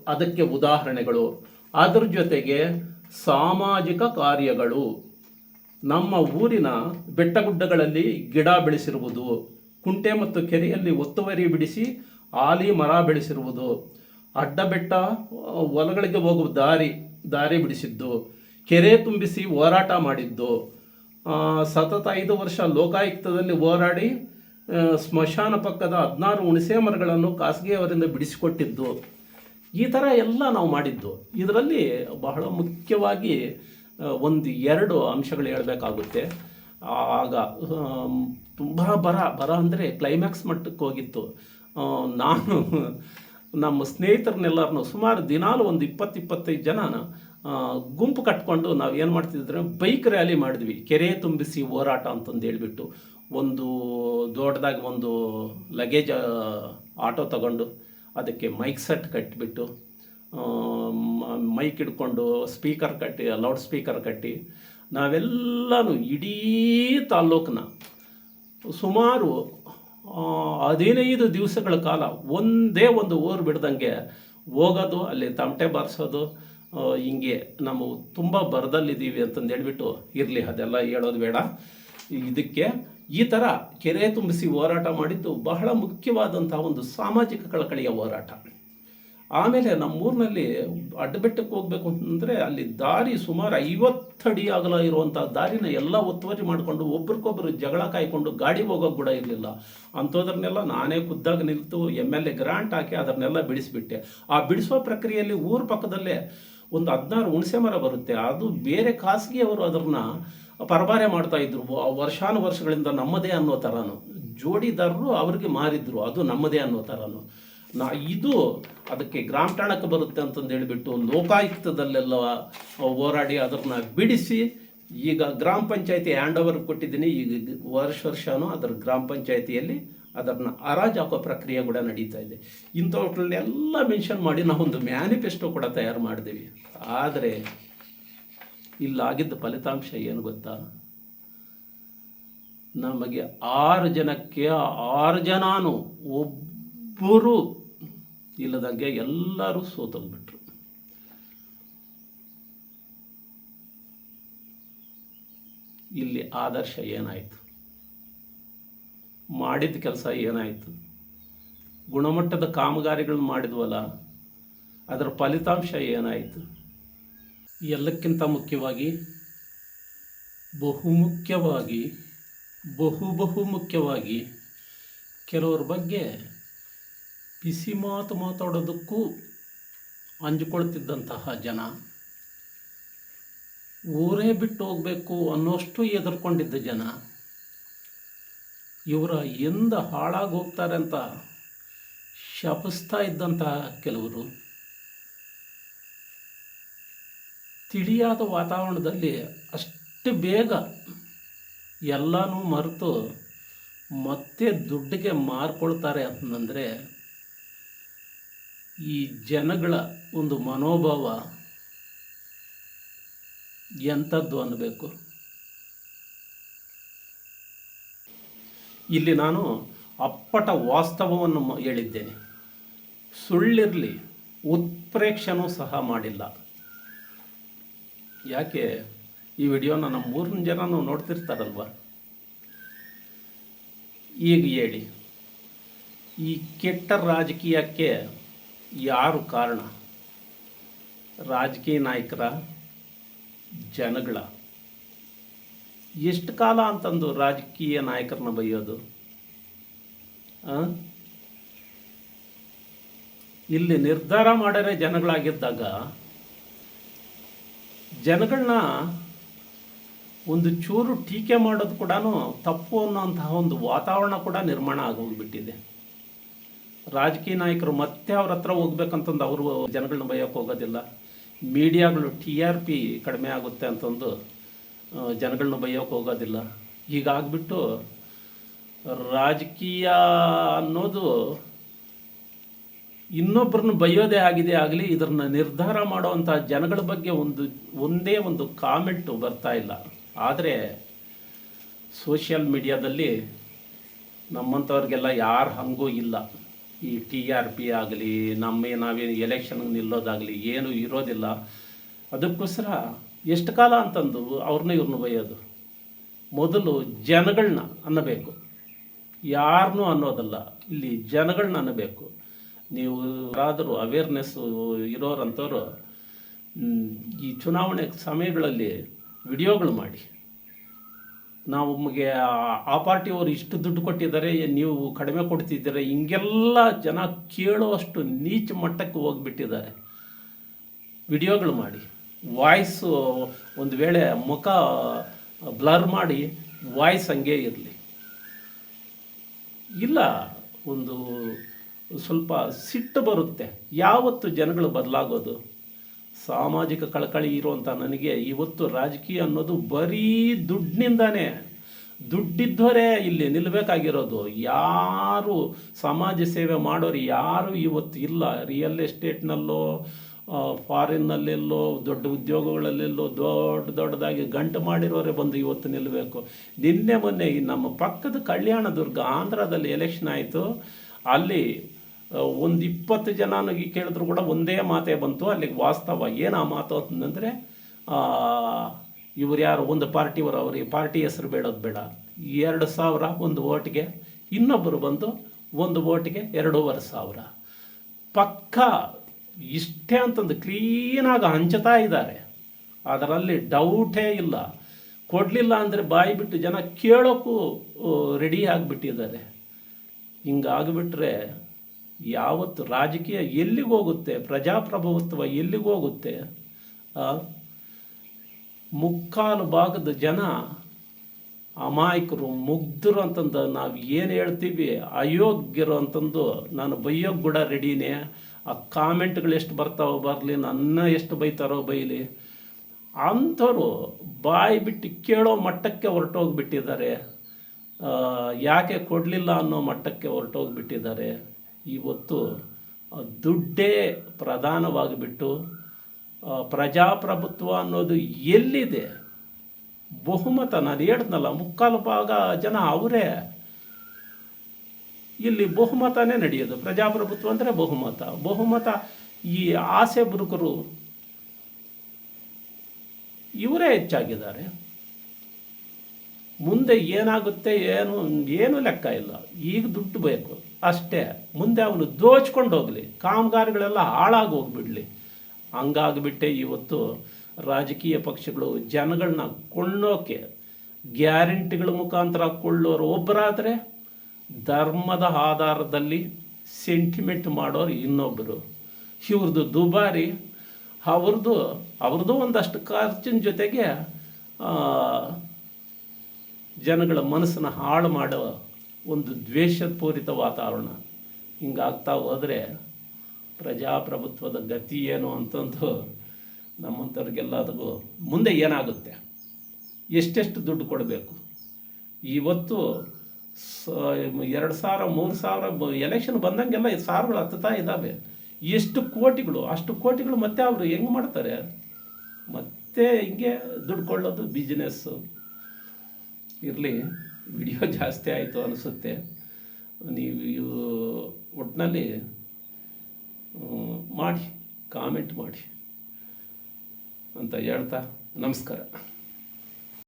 ಅದಕ್ಕೆ ಉದಾಹರಣೆಗಳು. ಅದ್ರ ಜೊತೆಗೆ ಸಾಮಾಜಿಕ ಕಾರ್ಯಗಳು. ನಮ್ಮ ಊರಿನ ಬೆಟ್ಟಗುಡ್ಡಗಳಲ್ಲಿ ಗಿಡ ಬೆಳೆಸಿರುವುದು. ಕುಂಟೆ ಮತ್ತು ಕೆರೆಯಲ್ಲಿ ಒತ್ತುವರಿ ಬಿಡಿಸಿ ಆಲಿ ಮರ ಬೆಳೆಸಿರುವುದು. ಅಡ್ಡ ಬೆಟ್ಟ ಹೊಲಗಳಿಗೆ ಹೋಗುವ ದಾರಿ ದಾರಿ ಬಿಡಿಸಿದ್ದು. ಕೆರೆ ತುಂಬಿಸಿ ಹೋರಾಟ ಮಾಡಿದ್ದು. ಸತತ ಐದು ವರ್ಷ ಲೋಕಾಯುಕ್ತದಲ್ಲಿ ಹೋರಾಡಿ ಸ್ಮಶಾನ ಪಕ್ಕದ ಹದಿನಾರು ಹುಣಸೆ ಮರಗಳನ್ನು ಖಾಸಗಿಯವರಿಂದ ಬಿಡಿಸಿಕೊಟ್ಟಿದ್ದು. ಈ ಥರ ಎಲ್ಲ ನಾವು ಮಾಡಿದ್ದು. ಇದರಲ್ಲಿ ಬಹಳ ಮುಖ್ಯವಾಗಿ ಒಂದು ಎರಡು ಅಂಶಗಳು ಹೇಳಬೇಕಾಗುತ್ತೆ. ಆಗ ತುಂಬ ಬರ ಬರ ಅಂದರೆ ಕ್ಲೈಮ್ಯಾಕ್ಸ್ ಮಟ್ಟಕ್ಕೆ ಹೋಗಿತ್ತು. ನಾನು ನಮ್ಮ ಸ್ನೇಹಿತರನ್ನೆಲ್ಲರನ್ನು ಸುಮಾರು ದಿನಾಲು ಒಂದು ಇಪ್ಪತ್ತು ಇಪ್ಪತ್ತೈದು ಜನ ಗುಂಪು ಕಟ್ಕೊಂಡು ನಾವು ಏನು ಮಾಡ್ತಿದ್ರೆ ಬೈಕ್ ರ್ಯಾಲಿ ಮಾಡಿದ್ವಿ. ಕೆರೆ ತುಂಬಿಸಿ ಹೋರಾಟ ಅಂತಂದು ಹೇಳ್ಬಿಟ್ಟು ಒಂದು ದೊಡ್ಡದಾಗಿ ಒಂದು ಲಗೇಜ್ ಆಟೋ ತಗೊಂಡು ಅದಕ್ಕೆ ಮೈಕ್ ಸೆಟ್ ಕಟ್ಟಿಬಿಟ್ಟು ಮೈಕ್ ಹಿಡ್ಕೊಂಡು ಸ್ಪೀಕರ್ ಕಟ್ಟಿ ಲೌಡ್ ಸ್ಪೀಕರ್ ಕಟ್ಟಿ, ನಾವೆಲ್ಲನೂ ಇಡೀ ತಾಲ್ಲೂಕನ್ನ ಸುಮಾರು ಹದಿನೈದು ದಿವಸಗಳ ಕಾಲ ಒಂದೇ ಒಂದು ಊರು ಬಿಡ್ದಂಗೆ ಹೋಗೋದು, ಅಲ್ಲಿ ತಮಟೆ ಬಾರಿಸೋದು ಹಿಂಗೆ ನಾವು ತುಂಬ ಬರದಲ್ಲಿದ್ದೀವಿ ಅಂತಂದು ಹೇಳ್ಬಿಟ್ಟು ಇರಲಿ, ಅದೆಲ್ಲ ಹೇಳೋದು ಬೇಡ. ಇದಕ್ಕೆ ಈ ಥರ ಕೆರೆ ತುಂಬಿಸಿ ಹೋರಾಟ ಮಾಡಿದ್ದು ಬಹಳ ಮುಖ್ಯವಾದಂಥ ಒಂದು ಸಾಮಾಜಿಕ ಕಳಕಳಿಯ ಹೋರಾಟ. ಆಮೇಲೆ ನಮ್ಮೂರಿನಲ್ಲಿ ಅಡ್ಡಬೆಟ್ಟಕ್ಕೆ ಹೋಗ್ಬೇಕು ಅಂತಂದರೆ ಅಲ್ಲಿ ದಾರಿ ಸುಮಾರು ಐವತ್ತಡಿ ಅಗಲ ಇರುವಂಥ ದಾರಿನ ಎಲ್ಲ ಒತ್ತುವರಿ ಮಾಡಿಕೊಂಡು ಒಬ್ರಿಗೊಬ್ರು ಜಗಳ ಕಾಯ್ಕೊಂಡು ಗಾಡಿ ಹೋಗೋಕೆ ಕೂಡ ಇರಲಿಲ್ಲ. ಅಂಥದ್ರನ್ನೆಲ್ಲ ನಾನೇ ಖುದ್ದಾಗಿ ನಿಂತು ಎಂ ಎಲ್ ಎ ಗ್ರಾಂಟ್ ಹಾಕಿ ಅದನ್ನೆಲ್ಲ ಬಿಡಿಸಿಬಿಟ್ಟೆ. ಆ ಬಿಡಿಸುವ ಪ್ರಕ್ರಿಯೆಯಲ್ಲಿ ಊರ ಪಕ್ಕದಲ್ಲೇ ಒಂದು ಹದಿನಾರು ಹುಣಸೆ ಮರ ಬರುತ್ತೆ. ಅದು ಬೇರೆ ಖಾಸಗಿಯವರು ಅದನ್ನ ಪರಭಾರೆ ಮಾಡ್ತಾ ಇದ್ರು. ವರ್ಷಾನು ವರ್ಷಗಳಿಂದ ನಮ್ಮದೇ ಅನ್ನೋ ಥರನು ಜೋಡಿದಾರರು ಅವ್ರಿಗೆ ಮಾರಿದ್ರು. ಅದು ನಮ್ಮದೇ ಅನ್ನೋ ಥರನು ನಾ ಇದು ಅದಕ್ಕೆ ಗ್ರಾಮ ಠಾಣಕ್ಕೆ ಬರುತ್ತೆ ಅಂತಂದು ಹೇಳಿಬಿಟ್ಟು ಲೋಕಾಯುಕ್ತದಲ್ಲೆಲ್ಲ ಹೋರಾಡಿ ಅದನ್ನ ಬಿಡಿಸಿ, ಈಗ ಗ್ರಾಮ ಪಂಚಾಯತಿ ಹ್ಯಾಂಡ್ ಓವರ್ ಕೊಟ್ಟಿದ್ದೀನಿ. ಈಗ ವರ್ಷ ವರ್ಷನೂ ಅದರ ಗ್ರಾಮ ಪಂಚಾಯತಿಯಲ್ಲಿ ಅದನ್ನು ಹರಾಜು ಹಾಕೋ ಪ್ರಕ್ರಿಯೆ ಕೂಡ ನಡೀತಾ ಇದೆ. ಇಂಥವುಗಳನ್ನೆಲ್ಲ ಮೆನ್ಷನ್ ಮಾಡಿ ನಾವೊಂದು ಮ್ಯಾನಿಫೆಸ್ಟೋ ಕೂಡ ತಯಾರು ಮಾಡಿದ್ದೀವಿ. ಆದರೆ ಇಲ್ಲಾಗಿದ್ದ ಫಲಿತಾಂಶ ಏನು ಗೊತ್ತಾ? ನಮಗೆ ಆರು ಜನಕ್ಕೆ, ಆರು ಜನಾನು ಒಬ್ಬರು ಇಲ್ಲದಂಗೆ ಎಲ್ಲರೂ ಸೋತೋಗ್ಬಿಟ್ರು. ಇಲ್ಲಿ ಆದರ್ಶ ಏನಾಯಿತು? ಮಾಡಿದ ಕೆಲಸ ಏನಾಯಿತು? ಗುಣಮಟ್ಟದ ಕಾಮಗಾರಿಗಳನ್ನ ಮಾಡಿದ್ವಲ್ಲ, ಅದರ ಫಲಿತಾಂಶ ಏನಾಯಿತು? ಎಲ್ಲಕ್ಕಿಂತ ಮುಖ್ಯವಾಗಿ, ಬಹುಮುಖ್ಯವಾಗಿ, ಬಹು ಬಹು ಮುಖ್ಯವಾಗಿ ಕೆಲವ್ರ ಬಗ್ಗೆ ಬಿಸಿ ಮಾತು ಮಾತಾಡೋದಕ್ಕೂ ಅಂಜಿಕೊಳ್ತಿದ್ದಂತಹ ಜನ ಊರೇ ಬಿಟ್ಟು ಹೋಗಬೇಕು ಅನ್ನೋಷ್ಟು ಎದುರ್ಕೊಂಡಿದ್ದ ಜನ ಇವರ ಎಂದ ಹಾಳಾಗಿ ಹೋಗ್ತಾರೆ ಅಂತ ಶಪಿಸ್ತಾ ಇದ್ದಂತಹ ಕೆಲವರು. ತಿಳಿಯಾದ ವಾತಾವರಣದಲ್ಲಿ ಅಷ್ಟು ಬೇಗ ಎಲ್ಲನೂ ಮರೆತು ಮತ್ತೆ ದುಡ್ಡಿಗೆ ಮಾರ್ಕೊಳ್ತಾರೆ ಅಂತಂದರೆ ಈ ಜನಗಳ ಒಂದು ಮನೋಭಾವ ಎಂಥದ್ದು ಅನ್ನಬೇಕು? ಇಲ್ಲಿ ನಾನು ಅಪ್ಪಟ ವಾಸ್ತವವನ್ನು ಹೇಳಿದ್ದೇನೆ. ಸುಳ್ಳಿರಲಿ ಉತ್ಪ್ರೇಕ್ಷನೂ ಸಹ ಮಾಡಿಲ್ಲ. ಯಾಕೆ? ಈ ವಿಡಿಯೋನ ನಮ್ಮ ಮೂರನೇ ಜನನೂ ನೋಡ್ತಿರ್ತಾರಲ್ವ? ಈಗ ಹೇಳಿ. ಈ ಕೆಟ್ಟ ರಾಜಕೀಯಕ್ಕೆ ಯಾರು ಕಾರಣ? ರಾಜಕೀಯ ನಾಯಕರ ಜನಗಳ. ಎಷ್ಟು ಕಾಲ ಅಂತಂದು ರಾಜಕೀಯ ನಾಯಕರನ್ನ ಬೈಯೋದು? ಇಲ್ಲಿ ನಿರ್ಧಾರ ಮಾಡರೆ ಜನಗಳಾಗಿದ್ದಾಗ ಜನಗಳನ್ನ ಒಂದು ಚೂರು ಟೀಕೆ ಮಾಡೋದು ಕೂಡ ತಪ್ಪು ಅನ್ನೋಂತಹ ಒಂದು ವಾತಾವರಣ ಕೂಡ ನಿರ್ಮಾಣ ಆಗೋಗ್ಬಿಟ್ಟಿದೆ. ರಾಜಕೀಯ ನಾಯಕರು ಮತ್ತೆ ಅವ್ರ ಹತ್ರ ಹೋಗ್ಬೇಕಂತಂದು ಅವರು ಜನಗಳನ್ನ ಬೈಯೋಕೆ ಹೋಗೋದಿಲ್ಲ. ಮೀಡಿಯಾಗಳು ಟಿ ಆರ್ ಪಿ ಕಡಿಮೆ ಆಗುತ್ತೆ ಅಂತಂದು ಜನಗಳನ್ನ ಬಯ್ಯೋಕೆ ಹೋಗೋದಿಲ್ಲ. ಹೀಗಾಗ್ಬಿಟ್ಟು ರಾಜಕೀಯ ಅನ್ನೋದು ಇನ್ನೊಬ್ಬರನ್ನ ಬೈಯೋದೇ ಆಗಿದೆ ಆಗಲಿ, ಇದನ್ನ ನಿರ್ಧಾರ ಮಾಡುವಂಥ ಜನಗಳ ಬಗ್ಗೆ ಒಂದು, ಒಂದೇ ಒಂದು ಕಾಮೆಂಟು ಬರ್ತಾ ಇಲ್ಲ. ಆದರೆ ಸೋಷಿಯಲ್ ಮೀಡಿಯಾದಲ್ಲಿ ನಮ್ಮಂಥವ್ರಿಗೆಲ್ಲ ಯಾರು ಹಂಗೂ ಇಲ್ಲ. ಈ ಟಿ ಆರ್ ಪಿ ಆಗಲಿ, ನಮ್ಮ ನಾವೇನು ಎಲೆಕ್ಷನ್ಗೆ ನಿಲ್ಲೋದಾಗಲಿ, ಏನು ಇರೋದಿಲ್ಲ. ಅದಕ್ಕೋಸ್ಕರ ಎಷ್ಟು ಕಾಲ ಅಂತಂದು ಅವ್ರನ್ನ ಇವ್ರನ್ನ ಬೈಯೋದು ಮೊದಲು ಜನಗಳನ್ನ ಅನ್ನಬೇಕು. ಯಾರನ್ನೂ ಅನ್ನೋದಲ್ಲ, ಇಲ್ಲಿ ಜನಗಳನ್ನ ಅನ್ನಬೇಕು. ನೀವು ಯಾರಾದರೂ ಅವೇರ್ನೆಸ್ಸು ಇರೋರಂಥವ್ರು ಈ ಚುನಾವಣೆ ಸಮಯಗಳಲ್ಲಿ ವಿಡಿಯೋಗಳು ಮಾಡಿ. ನಾವು ನಮಗೆ ಆ- ಪಾರ್ಟಿಯವರು ಇಷ್ಟು ದುಡ್ಡು ಕೊಟ್ಟಿದ್ದಾರೆ, ನೀವು ಕಡಿಮೆ ಕೊಡ್ತಿದ್ದೀರ, ಹಿಂಗೆಲ್ಲ ಜನ ಕೇಳುವಷ್ಟು ನೀಚ ಮಟ್ಟಕ್ಕೆ ಹೋಗ್ಬಿಟ್ಟಿದ್ದಾರೆ. ವಿಡಿಯೋಗಳು ಮಾಡಿ ವಾಯ್ಸು ಒಂದು ವೇಳೆ ಮುಖ ಬ್ಲರ್ ಮಾಡಿ ವಾಯ್ಸ್ ಹಂಗೆ ಇರಲಿ. ಇಲ್ಲ, ಒಂದು ಸ್ವಲ್ಪ ಸಿಟ್ಟು ಬರುತ್ತೆ. ಯಾವತ್ತು ಜನಗಳು ಬದಲಾಗೋದು? ಸಾಮಾಜಿಕ ಕಳಕಳಿ ಇರುವಂಥ ನನಗೆ ಇವತ್ತು ರಾಜಕೀಯ ಅನ್ನೋದು ಬರೀ ದುಡ್ಡಿನಿಂದಾನೇ. ದುಡ್ಡಿದ್ದವರೇ ಇಲ್ಲಿ ನಿಲ್ಲಬೇಕಾಗಿರೋದು ಯಾರು ಸಮಾಜ ಸೇವೆ ಮಾಡೋರು ಯಾರು ಇವತ್ತು ಇಲ್ಲ. ರಿಯಲ್ ಎಸ್ಟೇಟ್ನಲ್ಲೋ ಫಾರಿನ್ನಲ್ಲೆಲ್ಲೋ, ದೊಡ್ಡ ಉದ್ಯೋಗಗಳಲ್ಲೆಲ್ಲೋ, ದೊಡ್ಡ ದೊಡ್ಡದಾಗಿ ಗಂಟು ಮಾಡಿರೋರೇ ಬಂದು ಇವತ್ತು ನಿಲ್ಲಬೇಕು ನಿನ್ನೆ ಮೊನ್ನೆ ನಮ್ಮ ಪಕ್ಕದ ಕಲ್ಯಾಣ ದುರ್ಗ ಆಂಧ್ರದಲ್ಲಿ ಎಲೆಕ್ಷನ್ ಆಯಿತು. ಅಲ್ಲಿ ಒಂದು ಇಪ್ಪತ್ತು ಜನ ನನಗೆ ಕೇಳಿದ್ರು ಕೂಡ ಒಂದೇ ಮಾತೇ ಬಂತು. ಅಲ್ಲಿಗೆ ವಾಸ್ತವ ಏನು ಆ ಮಾತು ಅಂತಂದರೆ ಇವ್ರು ಯಾರು? ಒಂದು ಪಾರ್ಟಿಯವರು ಅವ್ರಿಗೆ. ಪಾರ್ಟಿ ಹೆಸರು ಬೇಡೋದು ಬೇಡ. ಎರಡು ಸಾವಿರ ಒಂದು ಓಟ್ಗೆ ಇನ್ನೊಬ್ಬರು ಬಂದು ಒಂದು ಓಟ್ಗೆ ಎರಡೂವರೆ ಸಾವಿರ. ಪಕ್ಕ ಇಷ್ಟೇ ಅಂತಂದು ಕ್ಲೀನಾಗಿ ಹಂಚುತ್ತಾ ಇದ್ದಾರೆ. ಅದರಲ್ಲಿ ಡೌಟೇ ಇಲ್ಲ. ಕೊಡಲಿಲ್ಲ ಅಂದರೆ ಬಾಯಿ ಬಿಟ್ಟು ಜನ ಕೇಳೋಕ್ಕೂ ರೆಡಿ ಆಗಿಬಿಟ್ಟಿದ್ದಾರೆ. ಹಿಂಗಾಗ್ಬಿಟ್ರೆ ಯಾವತ್ತು ರಾಜಕೀಯ ಎಲ್ಲಿಗೆ ಹೋಗುತ್ತೆ, ಪ್ರಜಾಪ್ರಭುತ್ವ ಎಲ್ಲಿಗೆ ಹೋಗುತ್ತೆ? ಮುಕ್ಕಾಲು ಭಾಗದ ಜನ ಅಮಾಯಕರು, ಮುಗ್ಧರು ಅಂತಂದು ನಾವು ಏನು ಹೇಳ್ತೀವಿ, ಅಯೋಗ್ಯರು ಅಂತಂದು ನಾನು ಬೈಯೋಕ್ಕೆ ಕೂಡ ರೆಡಿನೇ ಆ ಕಾಮೆಂಟ್ಗಳು ಎಷ್ಟು ಬರ್ತಾವೋ ಬರಲಿ, ನನ್ನ ಎಷ್ಟು ಬೈತಾರೋ ಬೈಲಿ. ಅಂಥವ್ರು ಬಾಯಿ ಬಿಟ್ಟು ಕೇಳೋ ಮಟ್ಟಕ್ಕೆ ಹೊರಟೋಗ್ಬಿಟ್ಟಿದ್ದಾರೆ. ಯಾಕೆ ಕೊಡಲಿಲ್ಲ ಅನ್ನೋ ಮಟ್ಟಕ್ಕೆ ಹೊರಟೋಗ್ಬಿಟ್ಟಿದ್ದಾರೆ. ಇವತ್ತು ದುಡ್ಡೇ ಪ್ರಧಾನವಾಗಿಬಿಟ್ಟು ಪ್ರಜಾಪ್ರಭುತ್ವ ಅನ್ನೋದು ಎಲ್ಲಿದೆ? ಬಹುಮತ, ನಾನು ಹೇಳ್ದಲ್ಲ ಮುಕ್ಕಾಲು ಭಾಗ ಜನ ಅವರೇ. ಇಲ್ಲಿ ಬಹುಮತನೇ ನಡೆಯೋದು. ಪ್ರಜಾಪ್ರಭುತ್ವ ಅಂದರೆ ಬಹುಮತ. ಬಹುಮತ, ಈ ಆಸೆ ಬುರುಕರು, ಇವರೇ ಹೆಚ್ಚಾಗಿದ್ದಾರೆ. ಮುಂದೆ ಏನಾಗುತ್ತೆ, ಏನು ಏನು ಲೆಕ್ಕ ಇಲ್ಲ. ಈಗ ದುಡ್ಡು ಬೇಕು. ಅಷ್ಟೇ. ಮುಂದೆ ಅವನು ದೋಚ್ಕೊಂಡು ಹೋಗಲಿ. ಕಾಮಗಾರಿಗಳೆಲ್ಲ ಹಾಳಾಗಿ ಹೋಗ್ಬಿಡ್ಲಿ. ಹಂಗಾಗ್ಬಿಟ್ಟೆ ಇವತ್ತು ರಾಜಕೀಯ ಪಕ್ಷಗಳು ಜನಗಳನ್ನ ಕೊಳ್ಳೋಕೆ, ಗ್ಯಾರಂಟಿಗಳ ಮುಖಾಂತರ ಕೊಳ್ಳೋರು ಒಬ್ಬರಾದರೆ ಧರ್ಮದ ಆಧಾರದಲ್ಲಿ ಸೆಂಟಿಮೆಂಟ್ ಮಾಡೋರು ಇನ್ನೊಬ್ಬರು ಇವ್ರದ್ದು ದುಬಾರಿ ಅವ್ರದ್ದು ಅವ್ರದ್ದು ಒಂದಷ್ಟು ಖರ್ಚಿನ ಜೊತೆಗೆ ಜನಗಳ ಮನಸ್ಸನ್ನು ಹಾಳು ಮಾಡೋ ಒಂದು ದ್ವೇಷಪೂರಿತ ವಾತಾವರಣ ಹಿಂಗಾಗ್ತಾ ಹೋದರೆ ಪ್ರಜಾಪ್ರಭುತ್ವದ ಗತಿ ಏನು ಅಂತಂದು ನಮ್ಮಂಥವ್ರಿಗೆಲ್ಲದಕ್ಕೂ ಮುಂದೆ ಏನಾಗುತ್ತೆ? ಎಷ್ಟೆಷ್ಟು ದುಡ್ಡು ಕೊಡಬೇಕು? ಇವತ್ತು ಸ, ಎರಡು ಸಾವಿರ, ಮೂರು ಸಾವಿರ ಎಲೆಕ್ಷನ್ ಬಂದಂಗೆಲ್ಲ ಸಾವಿರಗಳು ಹತ್ತುತ್ತಾ ಇದ್ದಾವೆ. ಎಷ್ಟು ಕೋಟಿಗಳು, ಅಷ್ಟು ಕೋಟಿಗಳು ಮತ್ತೆ ಅವರು ಹೆಂಗೆ ಮಾಡ್ತಾರೆ? ಮತ್ತೆ ಹಿಂಗೆ ದುಡ್ಡು ಕೊಳ್ಳೋದು ಬಿಸ್ನೆಸ್ಸು ಇರಲಿ. ವಿಡಿಯೋ ಜಾಸ್ತಿ ಆಯಿತು ಅನಿಸುತ್ತೆ. ನೀವು ಇವು ಒಟ್ಟಿನಲ್ಲಿ ಮಾಡಿ ಕಾಮೆಂಟ್ ಮಾಡಿ ಅಂತ ಹೇಳ್ತಾ ನಮಸ್ಕಾರ.